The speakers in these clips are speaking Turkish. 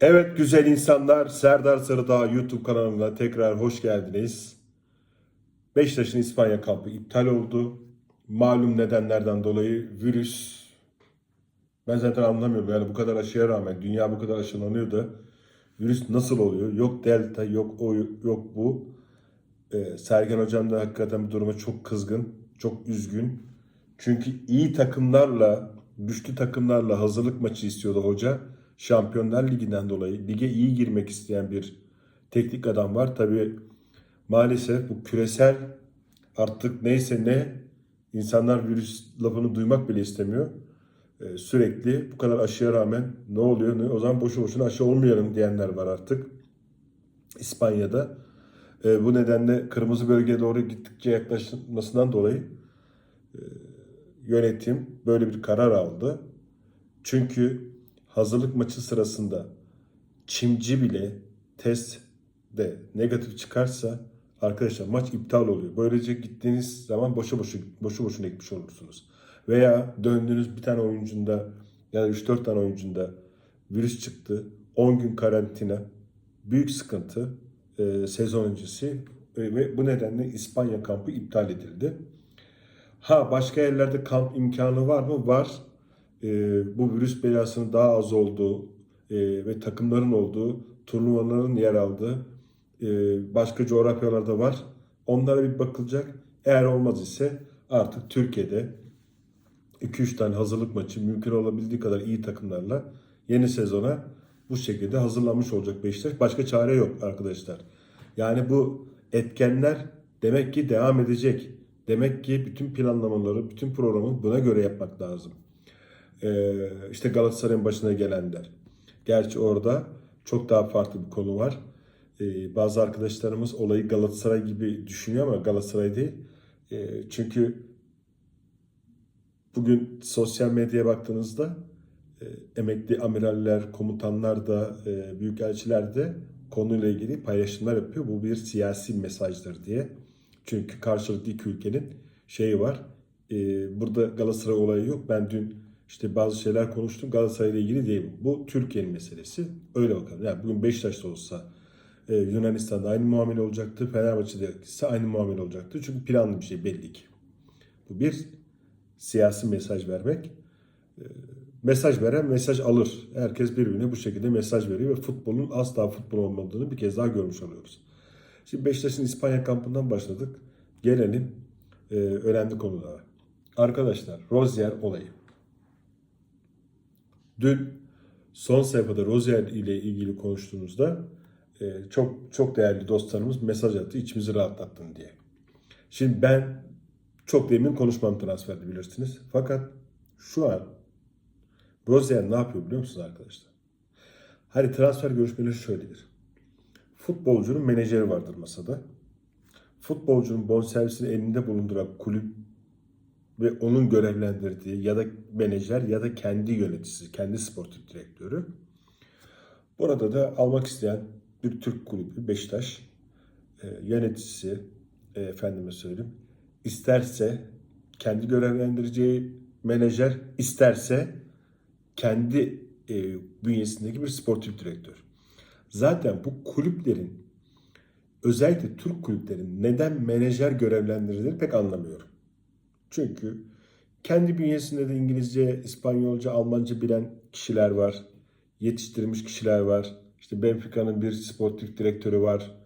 Evet güzel insanlar, Serdar Sarıdağ YouTube kanalına tekrar hoş geldiniz. Beşiktaş'ın İspanya kampı iptal oldu. Malum nedenlerden dolayı virüs, ben zaten anlamıyorum yani bu kadar aşıya rağmen dünya bu kadar aşılanıyor da virüs nasıl oluyor? Yok delta, yok o, yok bu. Ee, Sergen Hocam da hakikaten bu duruma çok kızgın, çok üzgün. Çünkü iyi takımlarla, güçlü takımlarla hazırlık maçı istiyordu hoca. Şampiyonlar Ligi'nden dolayı lige iyi girmek isteyen bir teknik adam var. Tabii maalesef bu küresel artık neyse ne insanlar virüs lafını duymak bile istemiyor. Ee, sürekli bu kadar aşıya rağmen ne oluyor ne o zaman boşu boşuna aşı olmayalım diyenler var artık. İspanya'da. Ee, bu nedenle kırmızı bölgeye doğru gittikçe yaklaşmasından dolayı e, yönetim böyle bir karar aldı. Çünkü hazırlık maçı sırasında çimci bile test de negatif çıkarsa arkadaşlar maç iptal oluyor. Böylece gittiğiniz zaman boşu boşu boşu boşuna gitmiş olursunuz. Veya döndüğünüz bir tane oyuncunda ya da 3-4 tane oyuncunda virüs çıktı. 10 gün karantina. Büyük sıkıntı e, sezon öncesi E, ve bu nedenle İspanya kampı iptal edildi. Ha başka yerlerde kamp imkanı var mı? Var. Ee, bu virüs belasının daha az olduğu e, ve takımların olduğu, turnuvaların yer aldığı e, başka coğrafyalarda var. Onlara bir bakılacak. Eğer olmaz ise artık Türkiye'de 2-3 tane hazırlık maçı mümkün olabildiği kadar iyi takımlarla yeni sezona bu şekilde hazırlanmış olacak Beşiktaş. Başka çare yok arkadaşlar. Yani bu etkenler demek ki devam edecek. Demek ki bütün planlamaları, bütün programı buna göre yapmak lazım. Ee, işte Galatasaray'ın başına gelenler. Gerçi orada çok daha farklı bir konu var. Ee, bazı arkadaşlarımız olayı Galatasaray gibi düşünüyor ama Galatasaray değil. Ee, çünkü bugün sosyal medyaya baktığınızda e, emekli amiraller, komutanlar da, e, büyükelçiler de konuyla ilgili paylaşımlar yapıyor. Bu bir siyasi mesajdır diye. Çünkü karşılıklı iki ülkenin şeyi var. E, burada Galatasaray olayı yok. Ben dün işte bazı şeyler konuştum. Galatasaray ile ilgili değil. Bu Türkiye'nin meselesi. Öyle bakalım. Yani bugün Beşiktaş'ta olsa e, Yunanistan'da aynı muamele olacaktı. Fenerbahçe'de ise aynı muamele olacaktı. Çünkü planlı bir şey belli ki. Bu bir siyasi mesaj vermek. E, mesaj veren mesaj alır. Herkes birbirine bu şekilde mesaj veriyor ve futbolun asla futbol olmadığını bir kez daha görmüş oluyoruz. Şimdi Beşiktaş'ın İspanya kampından başladık. Gelelim e, önemli konulara. Arkadaşlar Rozier olayı. Dün son sayfada Rozier ile ilgili konuştuğumuzda e, çok çok değerli dostlarımız mesaj attı içimizi rahatlattın diye. Şimdi ben çok da emin konuşmam transferde bilirsiniz. Fakat şu an Rozier ne yapıyor biliyor musunuz arkadaşlar? Hani transfer görüşmeleri şöyledir. Futbolcunun menajeri vardır masada. Futbolcunun bonservisini elinde bulunduran kulüp ve onun görevlendirdiği ya da menajer ya da kendi yöneticisi, kendi sportif direktörü. Burada da almak isteyen bir Türk kulübü Beşiktaş e, yöneticisi e, efendime söyleyeyim isterse kendi görevlendireceği menajer isterse kendi e, bünyesindeki bir sportif direktör. Zaten bu kulüplerin özellikle Türk kulüplerin neden menajer görevlendirdiğini pek anlamıyorum. Çünkü kendi bünyesinde de İngilizce, İspanyolca, Almanca bilen kişiler var. Yetiştirmiş kişiler var. İşte Benfica'nın bir sportif direktörü var.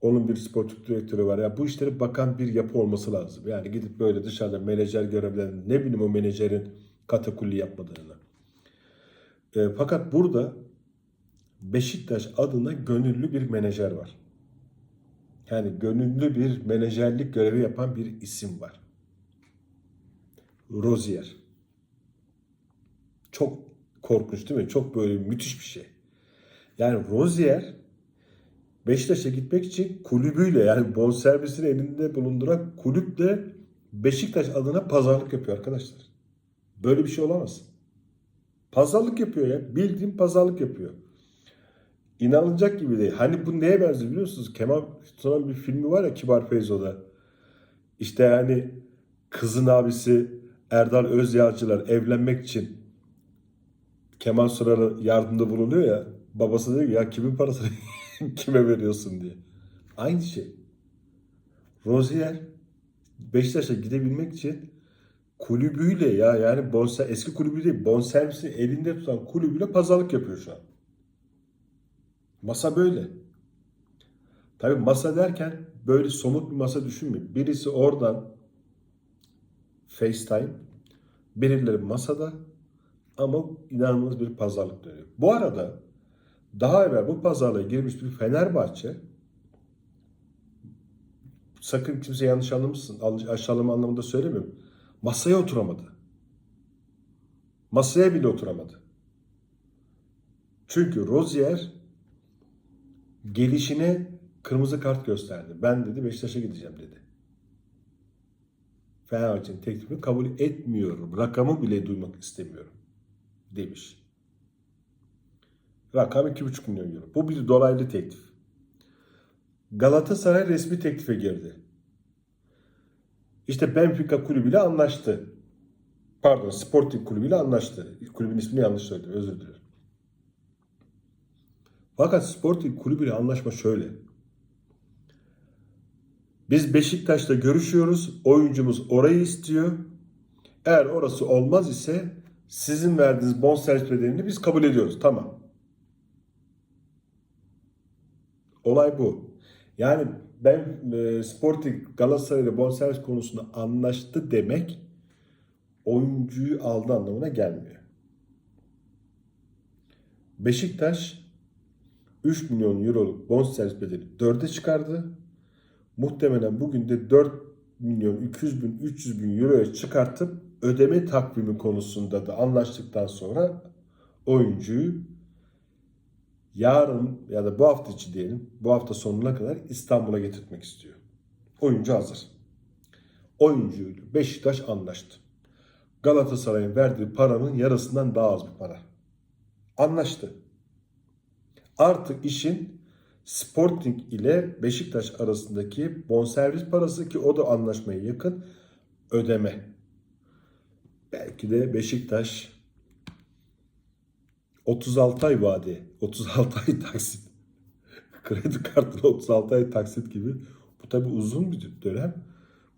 Onun bir sportif direktörü var. Yani bu işlere bakan bir yapı olması lazım. Yani gidip böyle dışarıda menajer görevlerini ne bileyim o menajerin katakulli yapmadığını. E, fakat burada Beşiktaş adına gönüllü bir menajer var. Yani gönüllü bir menajerlik görevi yapan bir isim var. Rozier. Çok korkunç değil mi? Çok böyle müthiş bir şey. Yani Rozier Beşiktaş'a gitmek için kulübüyle yani bonservisini elinde bulunduran kulüple Beşiktaş adına pazarlık yapıyor arkadaşlar. Böyle bir şey olamaz. Pazarlık yapıyor ya. Bildiğin pazarlık yapıyor. İnanılacak gibi değil. Hani bu neye benziyor biliyor musunuz? Kemal Sunal bir filmi var ya Kibar Feyzo'da. İşte yani kızın abisi Erdal Özyağcılar evlenmek için Kemal Sunal'a yardımda bulunuyor ya. Babası diyor ki ya kimin parasını kime veriyorsun diye. Aynı şey. Rozier Beşiktaş'a gidebilmek için kulübüyle ya yani bonser, eski kulübü değil bonservisi elinde tutan kulübüyle pazarlık yapıyor şu an. Masa böyle. Tabii masa derken böyle somut bir masa düşünmeyin. Birisi oradan FaceTime, birileri masada ama inanılmaz bir pazarlık dönüyor. Bu arada daha evvel bu pazarlığa girmiş bir Fenerbahçe sakın kimse yanlış anlamışsın, aşağılama anlamında söylemiyorum. Masaya oturamadı. Masaya bile oturamadı. Çünkü Rozier gelişine kırmızı kart gösterdi. Ben dedi Beşiktaş'a gideceğim dedi. Fenerbahçe'nin teklifini kabul etmiyorum. Rakamı bile duymak istemiyorum demiş. Rakam 2,5 milyon euro. Bu bir dolaylı teklif. Galatasaray resmi teklife girdi. İşte Benfica kulübüyle anlaştı. Pardon Sporting kulübüyle anlaştı. Kulübün ismini yanlış söyledim özür dilerim. Fakat Sporting kulübüyle anlaşma şöyle. Biz Beşiktaş'ta görüşüyoruz. Oyuncumuz orayı istiyor. Eğer orası olmaz ise sizin verdiğiniz bonservis bedelini biz kabul ediyoruz. Tamam. Olay bu. Yani ben e, Sporting Galatasaray ile bonservis konusunda anlaştı demek oyuncuyu aldı anlamına gelmiyor. Beşiktaş 3 milyon euroluk bonservis bedeli 4'e çıkardı. Muhtemelen bugün de 4 milyon 200 bin 300 bin euroya çıkartıp ödeme takvimi konusunda da anlaştıktan sonra oyuncuyu yarın ya da bu hafta içi diyelim bu hafta sonuna kadar İstanbul'a getirtmek istiyor. Oyuncu hazır. Oyuncuyla Beşiktaş anlaştı. Galatasaray'ın verdiği paranın yarısından daha az bir para. Anlaştı. Artık işin Sporting ile Beşiktaş arasındaki bonservis parası ki o da anlaşmaya yakın ödeme. Belki de Beşiktaş 36 ay vade, 36 ay taksit. Kredi kartına 36 ay taksit gibi. Bu tabi uzun bir dönem.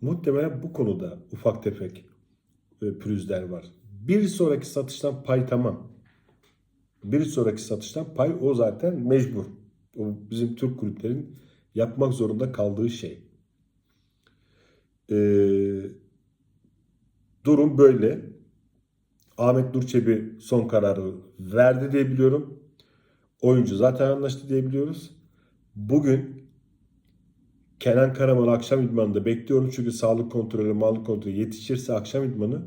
Muhtemelen bu konuda ufak tefek e, pürüzler var. Bir sonraki satıştan pay tamam. Bir sonraki satıştan pay o zaten mecbur. O bizim Türk kulüplerin yapmak zorunda kaldığı şey. Ee, durum böyle. Ahmet Nurçebi son kararı verdi diye biliyorum. Oyuncu zaten anlaştı diye biliyoruz. Bugün Kenan Karaman akşam idmanında bekliyorum çünkü sağlık kontrolü, mallık kontrolü yetişirse akşam idmanı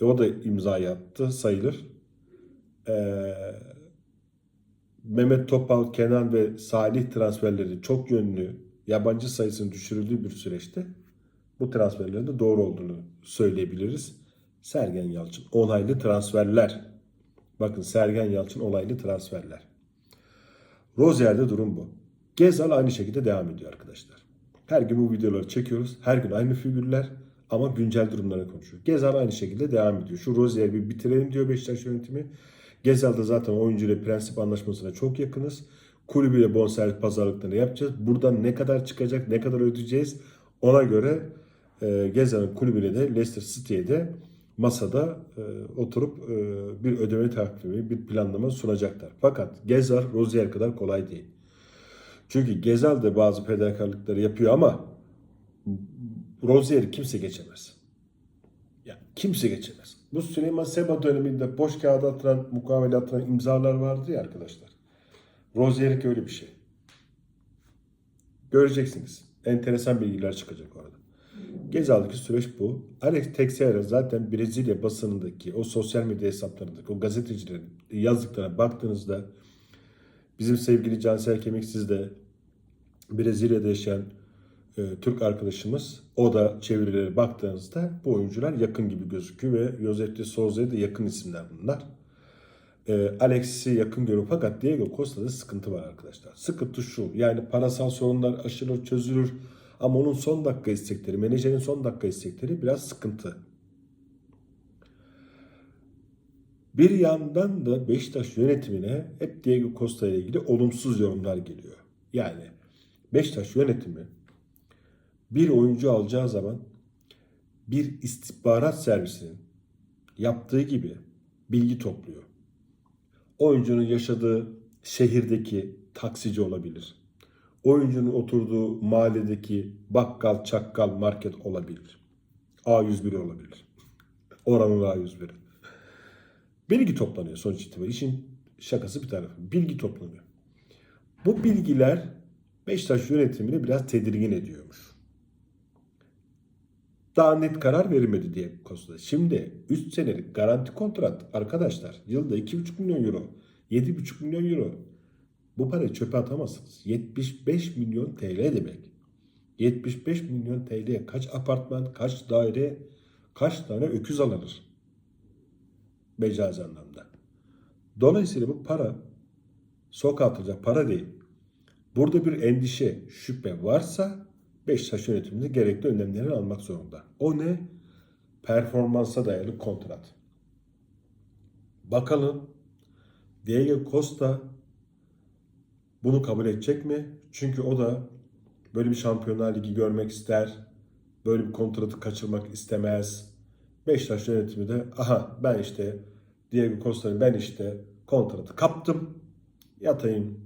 e, o da imza yaptı sayılır. Ee, Mehmet Topal, Kenan ve Salih transferleri çok yönlü yabancı sayısının düşürüldüğü bir süreçte bu transferlerin de doğru olduğunu söyleyebiliriz. Sergen Yalçın onaylı transferler. Bakın Sergen Yalçın onaylı transferler. Rozier'de durum bu. Gezal aynı şekilde devam ediyor arkadaşlar. Her gün bu videoları çekiyoruz. Her gün aynı figürler ama güncel durumları konuşuyor. Gezal aynı şekilde devam ediyor. Şu Rozier bir bitirelim diyor Beşiktaş yönetimi. Gezal'da zaten oyuncuyla prensip anlaşmasına çok yakınız. Kulübüyle bonservis pazarlıklarını yapacağız. Buradan ne kadar çıkacak, ne kadar ödeyeceğiz ona göre e, Gezal'ın kulübüyle de Leicester City'ye de masada e, oturup e, bir ödeme takvimi, bir planlama sunacaklar. Fakat Gezal Rozier kadar kolay değil. Çünkü Gezal de bazı fedakarlıkları yapıyor ama Rozier'i kimse geçemez. Yani kimse geçemez. Bu Süleyman Seba döneminde boş kağıda atılan, mukavele atılan imzalar vardı ya arkadaşlar. Rozier'lik öyle bir şey. Göreceksiniz. Enteresan bilgiler çıkacak orada. Gezal'daki süreç bu. Alex Teixeira zaten Brezilya basınındaki o sosyal medya hesaplarındaki o gazetecilerin yazdıklarına baktığınızda bizim sevgili Cansel Kemiksiz de Brezilya'da yaşayan Türk arkadaşımız o da çevirilere baktığınızda bu oyuncular yakın gibi gözüküyor ve de Souza'ya da yakın isimler bunlar. E, Alex'i yakın görüyor fakat Diego Costa'da sıkıntı var arkadaşlar. Sıkıntı şu yani parasal sorunlar aşılır çözülür ama onun son dakika istekleri, menajerin son dakika istekleri biraz sıkıntı. Bir yandan da Beşiktaş yönetimine hep Diego Costa ile ilgili olumsuz yorumlar geliyor. Yani Beşiktaş yönetimi bir oyuncu alacağı zaman bir istihbarat servisinin yaptığı gibi bilgi topluyor. Oyuncunun yaşadığı şehirdeki taksici olabilir. Oyuncunun oturduğu mahalledeki bakkal, çakkal, market olabilir. A101 olabilir. Oranın A101'i. Bilgi toplanıyor sonuç itibariyle. İşin şakası bir tarafı. Bilgi toplanıyor. Bu bilgiler Beşiktaş yönetimini biraz tedirgin ediyormuş. Daha net karar verilmedi diye Costa. Şimdi 3 senelik garanti kontrat arkadaşlar yılda 2,5 milyon euro, 7,5 milyon euro. Bu parayı çöpe atamazsınız. 75 milyon TL demek. 75 milyon TL'ye kaç apartman, kaç daire, kaç tane öküz alınır? Mecazi anlamda. Dolayısıyla bu para sokağa atılacak para değil. Burada bir endişe, şüphe varsa Beşiktaş yönetiminde gerekli önlemleri almak zorunda. O ne? Performansa dayalı kontrat. Bakalım Diego Costa bunu kabul edecek mi? Çünkü o da böyle bir Şampiyonlar Ligi görmek ister. Böyle bir kontratı kaçırmak istemez. Beşiktaş yönetimi de aha ben işte Diego Costa'yı ben işte kontratı kaptım. Yatayım.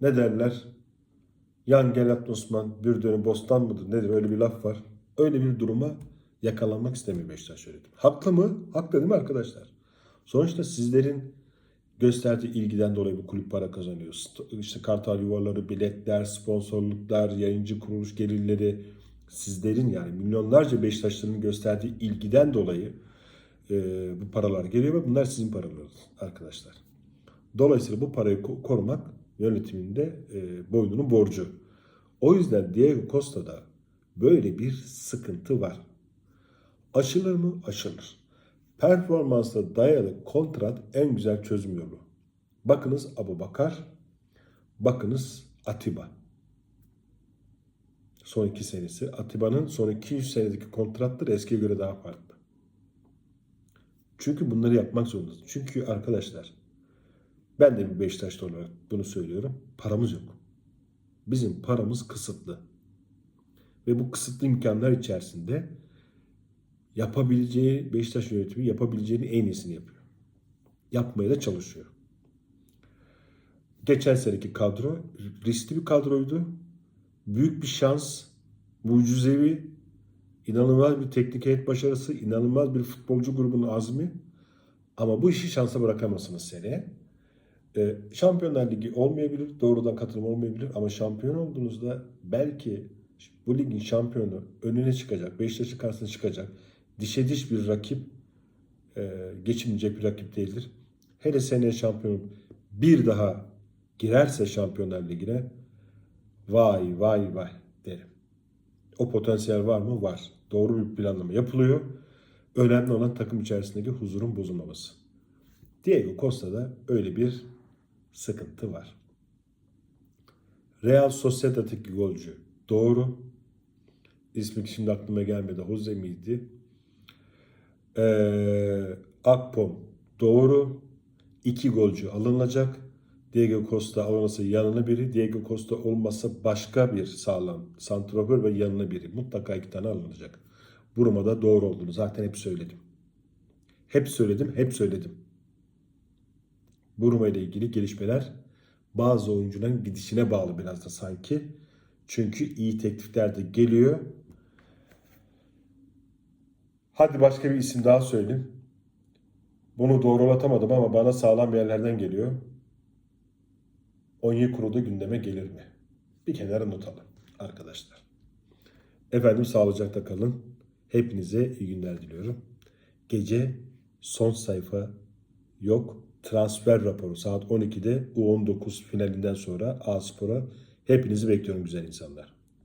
Ne derler? Yan gelat Osman bir dönüm bostan mıdır nedir öyle bir laf var. Öyle bir duruma yakalanmak istemiyor Beşiktaş yönetimi. Haklı mı? Haklı değil mi arkadaşlar? Sonuçta sizlerin gösterdiği ilgiden dolayı bu kulüp para kazanıyor. İşte kartal yuvaları, biletler, sponsorluklar, yayıncı kuruluş gelirleri sizlerin yani milyonlarca Beşiktaşlıların gösterdiği ilgiden dolayı e, bu paralar geliyor ve bunlar sizin paralarınız arkadaşlar. Dolayısıyla bu parayı ko- korumak yönetiminde e, boynunun borcu. O yüzden Diego Costa'da böyle bir sıkıntı var. Aşılır mı? Aşılır. Performansla dayalı kontrat en güzel çözüm yolu. Bakınız Abu Bakar, bakınız Atiba. Son iki senesi. Atiba'nın son 200 senedeki kontratları eskiye göre daha farklı. Çünkü bunları yapmak zorundasın. Çünkü arkadaşlar ben de bir Beşiktaşlı olarak bunu söylüyorum. Paramız yok. Bizim paramız kısıtlı. Ve bu kısıtlı imkanlar içerisinde yapabileceği Beşiktaş yönetimi yapabileceğini en iyisini yapıyor. Yapmaya da çalışıyor. Geçen seneki kadro riskli bir kadroydu. Büyük bir şans, mucizevi, inanılmaz bir teknik heyet başarısı, inanılmaz bir futbolcu grubunun azmi. Ama bu işi şansa bırakamazsınız seneye. Ee, Şampiyonlar Ligi olmayabilir, doğrudan katılım olmayabilir ama şampiyon olduğunuzda belki bu ligin şampiyonu önüne çıkacak, Beşiktaş'ın karşısına çıkacak, dişe diş bir rakip, e, geçilmeyecek bir rakip değildir. Hele seneye şampiyon bir daha girerse Şampiyonlar Ligi'ne vay vay vay derim. O potansiyel var mı? Var. Doğru bir planlama yapılıyor. Önemli olan takım içerisindeki huzurun bozulmaması. Diego Costa'da öyle bir sıkıntı var. Real Sociedad'daki golcü doğru. İsmi şimdi aklıma gelmedi. Jose miydi? Ee, Akpom doğru. İki golcü alınacak. Diego Costa alınırsa yanına biri. Diego Costa olmazsa başka bir sağlam santrafor ve yanına biri. Mutlaka iki tane alınacak. Buruma da doğru olduğunu zaten hep söyledim. Hep söyledim, hep söyledim. Buruma ile ilgili gelişmeler bazı oyuncuların gidişine bağlı biraz da sanki. Çünkü iyi teklifler de geliyor. Hadi başka bir isim daha söyleyeyim. Bunu doğrulatamadım ama bana sağlam yerlerden geliyor. Onyekuru'da gündeme gelir mi? Bir kenara not alın arkadaşlar. Efendim sağlıcakla kalın. Hepinize iyi günler diliyorum. Gece son sayfa yok. Transfer raporu saat 12'de U19 finalinden sonra A Spor'a hepinizi bekliyorum güzel insanlar.